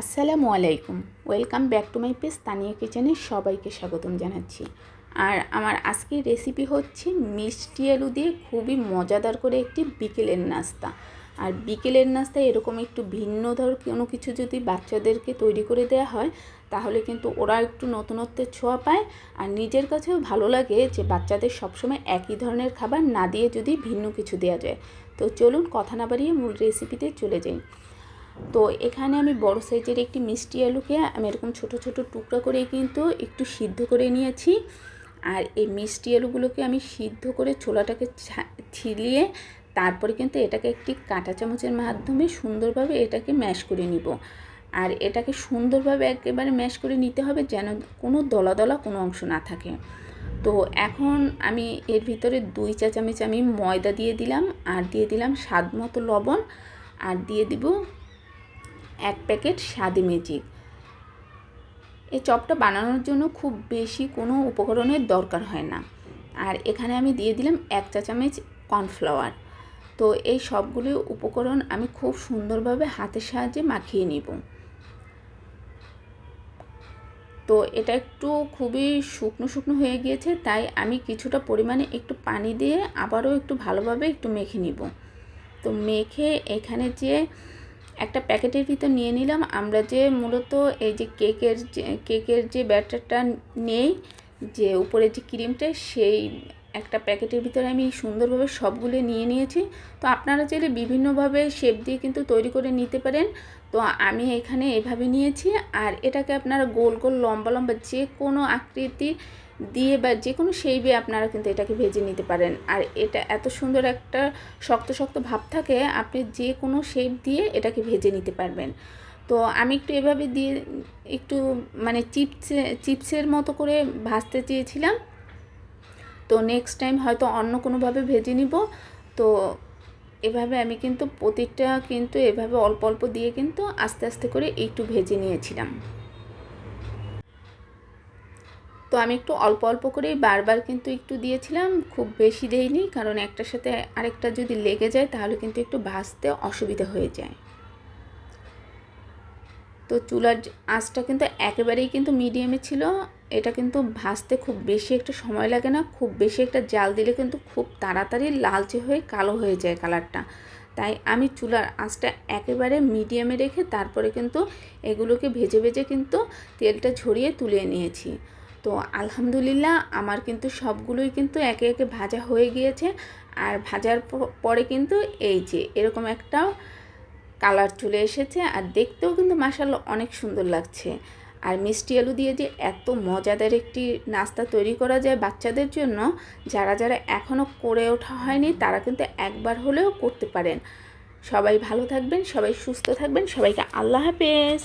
আসসালামু আলাইকুম। Welcome back to my page স্থানীয় কিচেনে সবাইকে স্বাগতম জানাচ্ছি। আর আমার আজকের রেসিপি হচ্ছে মিষ্টি আলু দিয়ে খুবই মজাদার করে একটি বিকেলের নাস্তা। আর বিকেলের নাস্তায় এরকম একটু ভিন্ন ধর কোনো কিছু যদি বাচ্চাদেরকে তৈরি করে দেওয়া হয়, তাহলে কিন্তু ওরা একটু নতুনত্বের ছোঁয়া পায়। আর নিজের কাছেও ভালো লাগে যে বাচ্চাদের সবসময় একই ধরনের খাবার না দিয়ে যদি ভিন্ন কিছু দেওয়া যায়। তো চলুন কথা না বাড়িয়ে মূল রেসিপিতে চলে যাই। তো এখানে আমি বড় সাইজের একটি মিষ্টি আলুকে আমি এরকম ছোট ছোট টুকরা করে কিন্তু একটু সিদ্ধ করে নিয়েছি। আর এই মিষ্টি আলুগুলোকে আমি সিদ্ধ করে ছোলাটাকে ছিলিয়ে তারপরে কিন্তু এটাকে একটি কাঁটা চামচের মাধ্যমে সুন্দরভাবে এটাকে ম্যাশ করে নিব। আর এটাকে সুন্দরভাবে একেবারে ম্যাশ করে নিতে হবে যেন কোনো দলা দলা কোনো অংশ না থাকে। তো এখন আমি এর ভিতরে দুই চা চামচ আমি ময়দা দিয়ে দিলাম, আর দিয়ে দিলাম স্বাদ মতো লবণ, আর দিয়ে দিব এক প্যাকেট স্বাদে ম্যাজিক। এই চপটা বানানোর জন্য খুব বেশি কোনো উপকরণের দরকার হয় না। আর এখানে আমি দিয়ে দিলাম এক চা চামচ কর্নফ্লাওয়ার। তো এই সবগুলো উপকরণ আমি খুব সুন্দরভাবে হাতের সাহায্যে মাখিয়ে নিব। তো এটা একটু খুবই শুকনো শুকনো হয়ে গিয়েছে, তাই আমি কিছুটা পরিমাণে একটু পানি দিয়ে আবারও একটু ভালোভাবে একটু মেখে নিব। তো মেখে এখানে যে একটা প্যাকেটের ভিতর নিয়ে নিলাম। আমরা যে মূলত এই যে কেকের কেকের যে ব্যাটারটা নেই, যে উপরে যে ক্রিমটা, সেই একটা প্যাকেটের ভিতরে আমি সুন্দরভাবে সবগুলো নিয়ে নিয়েছি। তো আপনারা চাইলে বিভিন্নভাবে শেপ দিয়ে কিন্তু তৈরি করে নিতে পারেন। তো আমি এখানে এভাবে নিয়েছি। আর এটাকে আপনারা গোল গোল, লম্বা লম্বা যে কোনো আকৃতি দিয়ে বা যে কোনো শেপে আপনারা কিন্তু এটাকে ভেজে নিতে পারেন। আর এটা এত সুন্দর একটা শক্ত শক্ত ভাব থাকে, আপনি যে কোনো শেপ দিয়ে এটাকে ভেজে নিতে পারবেন। তো আমি একটু এভাবে দিয়ে একটু মানে চিপসে চিপসের মতো করে ভাজতে চেয়েছিলাম। তো নেক্সট টাইম হয়তো অন্য কোনোভাবে ভেজে নিব। তো এভাবে আমি কিন্তু প্রতিটা কিন্তু এভাবে অল্প অল্প দিয়ে কিন্তু আস্তে আস্তে করে একটু ভেজে নিয়েছিলাম। তো আমি একটু অল্প অল্প করেই বারবার কিন্তু একটু দিয়েছিলাম, খুব বেশি দেইনি, কারণ একটার সাথে আরেকটা যদি লেগে যায় তাহলে কিন্তু একটু ভাজতে অসুবিধা হয়ে যায়। তো চুলার আঁচটা কিন্তু একেবারেই কিন্তু মিডিয়ামে ছিল, এটা কিন্তু ভাজতে খুব বেশি একটা সময় লাগে না, খুব বেশি একটা জাল দিলে কিন্তু খুব তাড়াতাড়ি লালচে হয়ে কালো হয়ে যায় কালারটা। তাই আমি চুলার আঁচটা একেবারে মিডিয়ামে রেখে তারপরে কিন্তু এগুলোকে ভেজে ভেজে কিন্তু তেলটা ঝরিয়ে তুলে নিয়েছি। তো আলহামদুলিল্লাহ আমার কিন্তু সবগুলোই কিন্তু একে একে ভাজা হয়ে গিয়েছে। আর ভাজার পরে কিন্তু এই যে এরকম একটা কালার চলে এসেছে আর দেখতেও কিন্তু মাসাল্লাহ অনেক সুন্দর লাগছে। আর মিষ্টি আলু দিয়ে যে এত মজাদার একটি নাস্তা তৈরি করা যায় বাচ্চাদের জন্য, যারা যারা এখনও করে ওঠা হয়নি তারা কিন্তু একবার হলেও করতে পারেন। সবাই ভালো থাকবেন, সবাই সুস্থ থাকবেন, সবাইকে আল্লাহ হাফেজ।